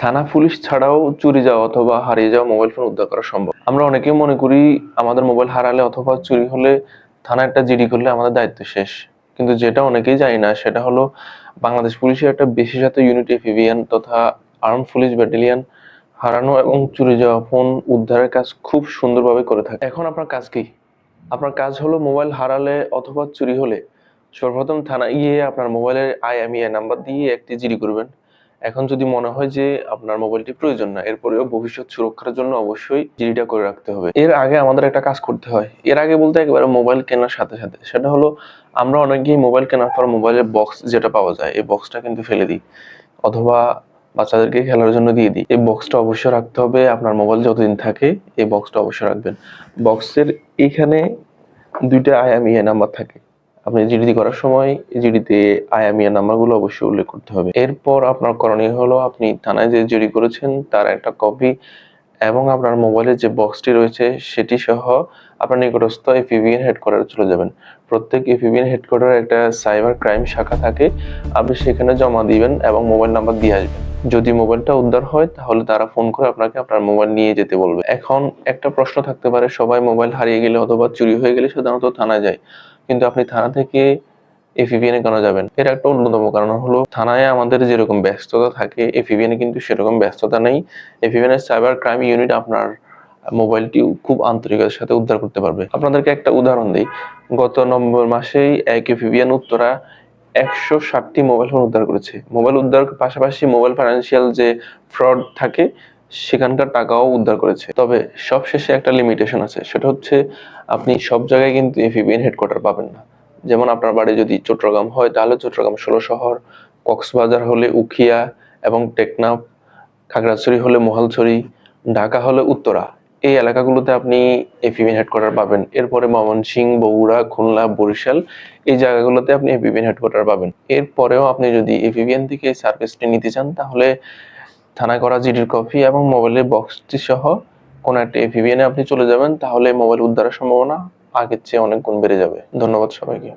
থানা পুলিশ ছাড়াও চুরি যাওয়া অথবা হারিয়ে যাওয়া মোবাইল ফোন উদ্ধার করা সম্ভব। আমরা অনেকেই মনে করি আমাদের মোবাইল হারালে অথবা চুরি হলে থানা একটা জিডি করলে আমাদের দায়িত্ব শেষ। কিন্তু যেটা অনেকেই জানি না, সেটা হলো বাংলাদেশ পুলিশের একটা বিশেষত ইউনিট এফিভিয়ান তথা আর্ম পুলিশ ব্যাটালিয়ন হারানো এবং চুরি যাওয়া ফোন উদ্ধারের কাজ খুব সুন্দরভাবে করে থাকে। এখন আপনার কাজ কি? আপনার কাজ হলো মোবাইল হারালে অথবা চুরি হলে সর্বপ্রথম থানায় গিয়ে আপনার মোবাইলের আইএমইআই নাম্বার দিয়ে একটি জিডি করবেন। এখন যদি মনে হয় যে আপনার মোবাইলটি প্রয়োজন না, এরপরেও ভবিষ্যৎ সুরক্ষার জন্য অবশ্যই জিডিটা করে রাখতে হবে। এর আগে আমাদের একটা কাজ করতে হয়। এর আগে বলতে একেবারে মোবাইল কেনার সাথে সাথে, সেটা হলো আমরা অনেকেই মোবাইল কেনার পর মোবাইলের বক্স যেটা পাওয়া যায়, এই বক্সটা কিন্তু ফেলে দিই। অথবা বাচ্চাদেরকে খেলার জন্য দিয়ে দিই। এই বক্সটা অবশ্যই রাখতে হবে, আপনার মোবাইল যতদিন থাকে, এই বক্সটা অবশ্যই রাখবেন। বক্সের এখানে দুইটা আইএমইআই নাম্বার থাকে। আপনি জিডি করার সময় জিডিতে আইএমইআই নাম্বারগুলো অবশ্যই উল্লেখ করতে হবে। এরপর আপনার করণীয় হলো, আপনি থানায় যে জিডি করেছেন, তার একটা কপি এবং আপনার মোবাইলের যে বক্সটি রয়েছে, সেটি সহ আপনার নিকটস্থ এফিবিএন হেডকোয়ার্টারে চলে যাবেন। প্রত্যেক এফিবিএন হেডকোয়ার্টারে একটা সাইবার ক্রাইম শাখা থাকে, আপনি সেখানে জমা দিবেন এবং মোবাইল নাম্বার দিয়ে আসবেন। যদি মোবাইলটা উদ্ধার হয়, তাহলে তারা ফোন করে আপনাকে আপনার মোবাইল নিয়ে যেতে বলবে। এখন একটা প্রশ্ন থাকতে পারে, সবাই মোবাইল হারিয়ে গেলে অথবা চুরি হয়ে গেলে সাধারণত থানায় যায়। কিন্তু আপনি থানা থেকে এফিবিএনে কেন যাবেন? এর একটা অন্যতম কারণ হলো, থানায় আমাদের যেরকম ব্যস্ততা থাকে এফিবিএনে কিন্তু সেরকম ব্যস্ততা নেই। এফিবিএনের সাইবার ক্রাইম ইউনিট আপনার মোবাইলটি খুব আন্তরিকতার সাথে উদ্ধার করতে পারবে। আপনাদেরকে একটা উদাহরণ দিই। গত নভেম্বর মাসেই এক এফিবিএন উত্তরা একশো ষাটটি মোবাইল ফোন উদ্ধার করেছে। মোবাইল উদ্ধার পাশাপাশি মোবাইল ফাইন্যান্সিয়াল যে ফ্রড থাকে সেখানকার টাকাও উদ্ধার করেছে। তবে সব শেষে একটা লিমিটেশন আছে, সেটা হচ্ছে আপনি সব জায়গায় কিন্তু এফিবিএন হেডকোয়ার্টার পাবেন না। যেমন আপনার বাড়ি যদি চট্টগ্রাম হয়, তাহলে চট্টগ্রাম ষোলো শহর, কক্সবাজার হলে উখিয়া এবং টেকনাফ, খাগড়াছড়ি হলে মহালছড়ি, ঢাকা হলে উত্তরা। এই এলাকাগুলোতে আপনি এফিবিএন হেডকোয়ার্টার পাবেন। এরপরে ময়মনসিংহ, বগুড়া, খুলনা, বরিশাল, এই জায়গাগুলোতে আপনি এফিবিএন হেডকোয়ার্টার পাবেন। এরপরেও আপনি যদি এফিবিএন থেকে সার্ভিসটি নিতে চান, তাহলে থানায় করা জিডির কপি এবং মোবাইলের বক্সটি সহ কোনো একটা এফিবিএনে আপনি চলে যাবেন, তাহলে মোবাইল উদ্ধারের সম্ভাবনা আগের চেয়ে অনেক গুণ বেড়ে যাবে। ধন্যবাদ সবাইকে।